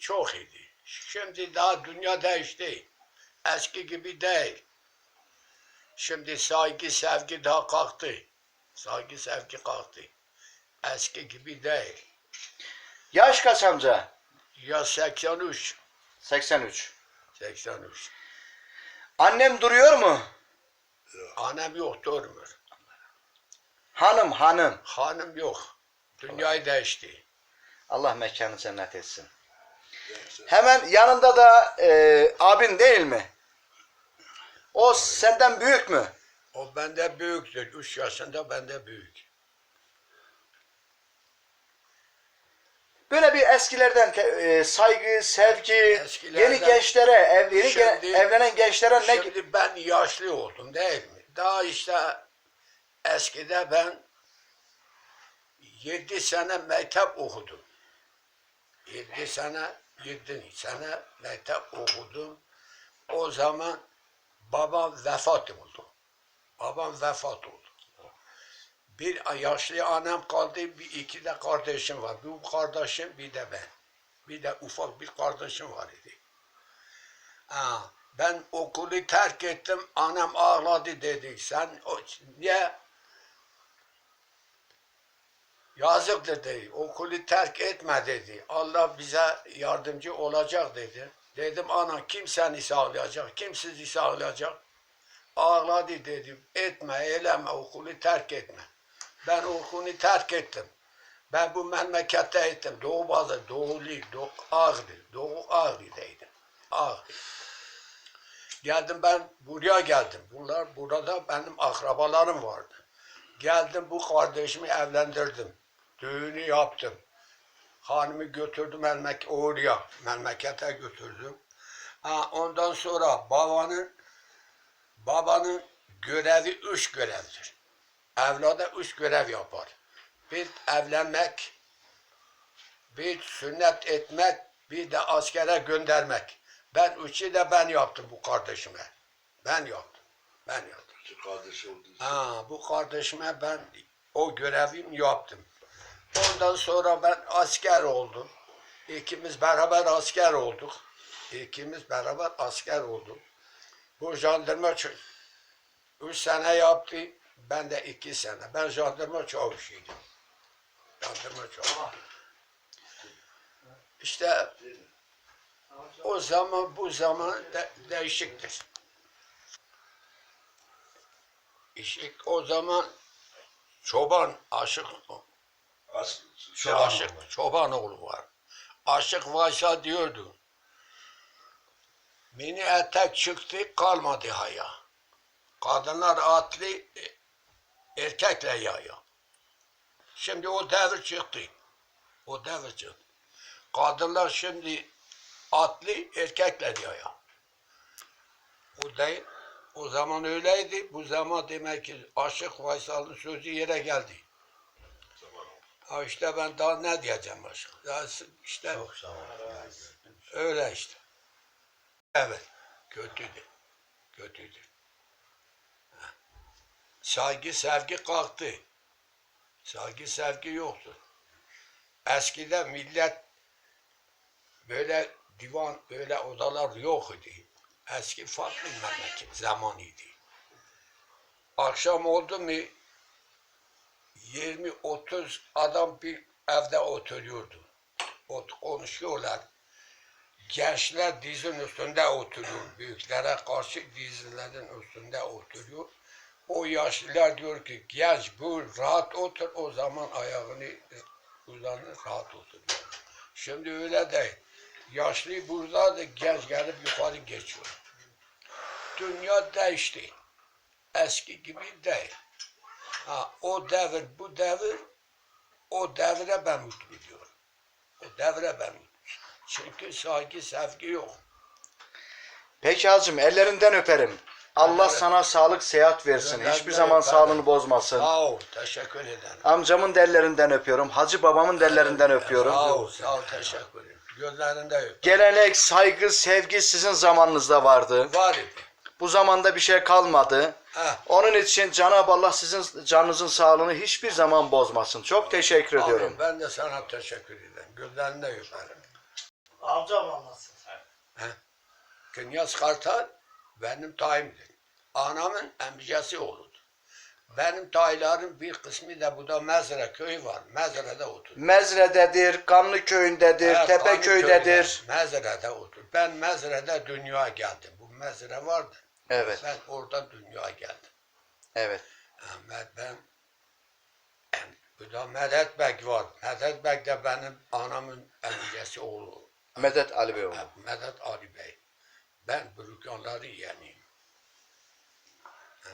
çok idi. Şimdi daha dünya değişti. Eski gibi değil. Şimdi saygı, sevgi daha kalktı. Saygı, sevgi kalktı. Eski gibi değil. Yaş kaç amca? Ya 83, 83. 83. Annem duruyor mu? Annem yok durmuyor. Hanım hanım. Hanım yok. Dünyayı değişti. Allah mekanı cennet etsin. Hemen yanında da e, abin değil mi? O senden büyük mü? O bende büyüktür. 3 yaşında bende büyük. Böyle bir eskilerden e, saygı, sevgi, Eskilerden- yeni gençlere, ev, yeni ge- Şimdi- evlenen gençlere ne Şimdi ben yaşlı oldum değil mi? Daha işte eskide ben 7 sene mektep okudum. 7 sene, 7 sene mektep okudum. O zaman babam vefat oldu. Babam vefat oldu. Bir yaşlı annem kaldı, bir iki de kardeşim var. Bu kardeşim bir de ben. Bir de ufak bir kardeşim var idi. Ha, ben okulu terk ettim, annem ağladı dedi. Sen o, niye? Yazıktır dedi. Okulu terk etme dedi. Allah bize yardımcı olacak dedi. Dedim ana kim seni sağlayacak, kim sizi sağlayacak? Ağladı dedim. Etme, eyleme, okulu terk etme. Ben okulu terk ettim. Ben bu memlekette ettim. Doğu Bazı, Doğu Lig, Doğu Ağrı, Doğu Ağrı'daydım. Ağrı. Geldim ben buraya geldim. Bunlar burada benim akrabalarım vardı. Geldim bu kardeşimi evlendirdim. Düğünü yaptım. Hanımı götürdüm memlek oraya, memlekete götürdüm. Ha, ondan sonra babanın babanın görevi üç görevdir. Evlada üç görev yapar. Bir evlenmek, bir sünnet etmek, bir de askere göndermek. Ben üçü de ben yaptım bu kardeşime. Ben yaptım. Ben yaptım. Kardeş oldu. Ha, bu kardeşime ben o görevimi yaptım. Ondan sonra ben asker oldum. İkimiz beraber asker olduk. İkimiz beraber asker olduk. Bu jandarma üç sene yaptı. Ben de iki sene. Ben jandarma çavuşuydum. Jandarma çavuşu. İşte o zaman bu zaman de, değişiktir. İşte o zaman çoban aşık As, şu aşık çobanoğlu var. Aşık Vaysa diyordu. Mini etek çıktı kalmadı haya. Kadınlar atlı e, erkekle yaya. Şimdi o devir çıktı. O devir çıktı. Kadınlar şimdi atlı erkekle yaya. O değil. O zaman öyleydi. Bu zaman demek ki Aşık Vaysal'ın sözü yere geldi. Ha işte ben daha ne diyeceğim başka? S- işte öyle işte. Evet. Kötüydü. Kötüydü. Ha. Saygı, sevgi kalktı. Saygı, sevgi yoktu. Eskiden millet böyle divan, böyle odalar yok idi. Eski farklı memleket zamanıydı. Akşam oldu mu 20-30 adam bir evde oturuyordu. Ot konuşuyorlar. Gençler dizin üstünde oturuyor. Büyüklere karşı dizlerin üstünde oturuyor. O yaşlılar diyor ki genç bu rahat otur o zaman ayağını uzanır rahat oturuyor. Şimdi öyle değil. Yaşlı burada da genç gelip yukarı geçiyor. Dünya değişti. Eski gibi değil. O devir, bu devir, o devre ben diyorum. O devre ben. Çünkü saygı, sevgi yok. Peki hacım ellerinden öperim. Allah Evet. sana sağlık seyahat versin. Ellerinden Hiçbir zaman öperim. sağlığını bozmasın. Sağ ol, teşekkür ederim. Amcamın dellerinden öpüyorum. Hacı babamın dellerinden öpüyorum. Sağ ol, sağ ol, teşekkür ederim. Gözlerinde öp. Gelenek, saygı, sevgi sizin zamanınızda vardı. Var idi. Bu zamanda bir şey kalmadı. Ha, Onun için Cenab-ı Allah sizin canınızın sağlığını hiçbir zaman bozmasın. Çok teşekkür ediyorum. amin. ben de sana teşekkür ederim. Gözlerinde öperim. Al Amca babası. Kınyas Kartal benim dayımdır. Anamın amcası oğludur. Benim dayıların bir kısmı da burada Mezre köyü var. Mezre'de otur. Mezre'dedir, Kanlı köyündedir, Evet, Tepeköy'dedir. Kanlı köyde, Mezre'de otur. Ben Mezre'de dünyaya geldim. Bu Mezre vardı. Evet, Ben orada dünyaya geldim. evet. Ahmet ben burada Medet Bey var. Medet Bey de benim anamın amcası oğlu. Medet Ali Bey oğlu. Medet Ali Bey. Ben Bürükyanları yeğeniyim.